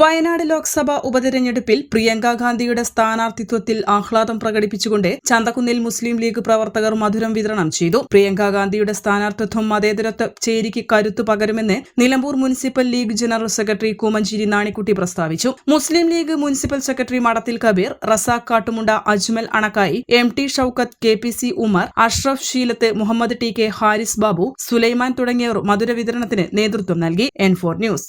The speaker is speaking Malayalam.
Wayanad Lok Sabha ഉപതെരഞ്ഞെടുപ്പിൽ പ്രിയങ്ക ഗാന്ധിയുടെ സ്ഥാനാർത്ഥിത്വത്തിൽ ആഹ്ലാദം പ്രകടിപ്പിച്ചുകൊണ്ട് ചന്തക്കുന്നിൽ മുസ്ലിം ലീഗ് പ്രവർത്തകർ മധുരം വിതരണം ചെയ്തു. പ്രിയങ്ക ഗാന്ധിയുടെ സ്ഥാനാർത്ഥിത്വം മതേതരത്വ ചേരിക്ക് കരുത്തു പകരുമെന്ന് Nilambur municipal league general secretary Koomancheri Nanikutty പ്രസ്താവിച്ചു. Muslim league municipal secretary Madathil Kabeer Razak Kattumunda Ajmal Anakkayi M T Shoukath K P C Umar Ashraf Sheelath Muhammad T K Haris Babu Sulaiman തുടങ്ങിയവർ മധുര വിതരണത്തിന് നേതൃത്വം നൽകി. N four news